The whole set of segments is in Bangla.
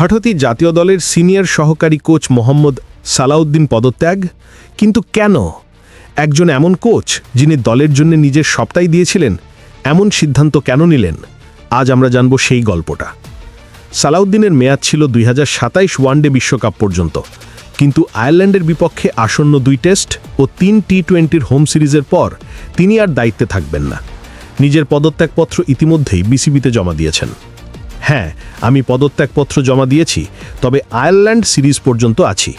হঠাৎই জাতীয় দলের সিনিয়র সহকারী কোচ মোহাম্মদ সালাউদ্দিন পদত্যাগ? কিন্তু কেন? একজন এমন কোচ যিনি দলের জন্য নিজের সবটাই দিয়েছিলেন, এমন সিদ্ধান্ত কেন নিলেন? আজ আমরা জানব সেই গল্পটা। সালাউদ্দিনের মেয়াদ ছিল দুই সাতাইশ ওয়ানডে বিশ্বকাপ পর্যন্ত। কিন্তু আয়ারল্যান্ডের বিপক্ষে আসন্ন দুই টেস্ট ও তিন টি টোয়েন্টির হোম সিরিজের পর তিনি আর দায়িত্বে থাকবেন না। নিজের পদত্যাগপত্র ইতিমধ্যেই বিসিবিতে জমা দিয়েছেন। হ্যাঁ আমি পদত্যাগপত্র জমা দিয়েছি, তবে আয়ারল্যান্ড সিরিজ পর্যন্ত আছি।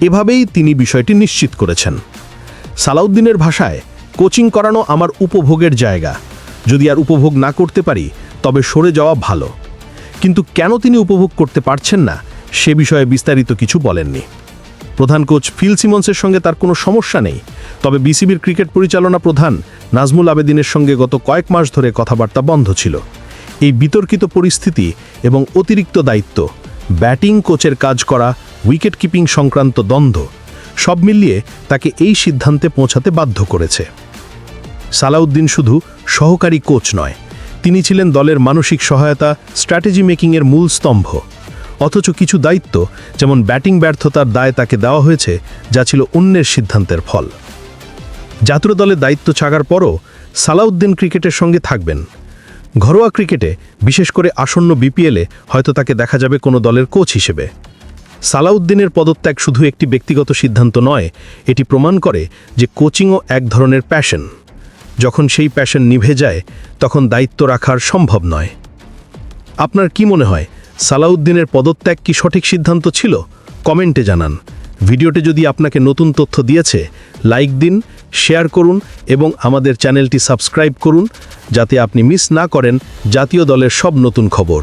এভাবেই তিনি বিষয়টি নিশ্চিত করেছেন। সালাউদ্দিনের ভাষায়, কোচিং করানো আমার উপভোগের জায়গা। যদি আর উপভোগ না করতে পারি, তবে সরে যাওয়া ভালো। কিন্তু কেন তিনি উপভোগ করতে পারছেন না, সে বিষয়ে বিস্তারিত কিছু বলেননি। প্রধান কোচ ফিল সিমন্সের সঙ্গে তার কোনো সমস্যা নেই, তবে বিসিবির ক্রিকেট পরিচালনা প্রধান নাজমুল আবেদিনের সঙ্গে গত কয়েক মাস ধরে কথাবার্তা বন্ধ ছিল। এই বিতর্কিত পরিস্থিতি এবং অতিরিক্ত দায়িত্ব, ব্যাটিং কোচের কাজ করা উইকেট কিপিং সংক্রান্ত দ্বন্দ্ব, সব মিলিয়ে তাকে এই সিদ্ধান্তে পৌঁছাতে বাধ্য করেছে। সালাউদ্দিন শুধু সহকারী কোচ নয়, তিনি ছিলেন দলের মানসিক সহায়তা, স্ট্র্যাটেজি মেকিংয়ের মূল স্তম্ভ। অথচ কিছু দায়িত্ব, যেমন ব্যাটিং ব্যর্থতার দায় তাকে দেওয়া হয়েছে, যা ছিল অন্যের সিদ্ধান্তের ফল। জাতীয় দলের দায়িত্ব ছাগার পরও সালাউদ্দিন ক্রিকেটের সঙ্গে থাকবেন। ঘরোয়া ক্রিকেটে, বিশেষ করে আসন্ন বিপিএলে হয়তো তাকে দেখা যাবে কোনো দলের কোচ হিসেবে। সালাউদ্দিনের পদত্যাগ শুধু একটি ব্যক্তিগত সিদ্ধান্ত নয়, এটি প্রমাণ করে যে কোচিংও এক ধরনের প্যাশন যখন সেই প্যাশন নিভে যায়, তখন দায়িত্ব রাখার সম্ভব নয়। আপনার কি মনে হয়, সালাউদ্দিনের পদত্যাগ কি সঠিক সিদ্ধান্ত ছিল? কমেন্টে জানান। ভিডিওটি যদি আপনাকে নতুন তথ্য দিয়েছে, লাইক দিন, শেয়ার করুন এবং আমাদের চ্যানেলটি সাবস্ক্রাইব করুন। যাতে আপনি মিস না করেন জাতীয় দলের সব নতুন খবর।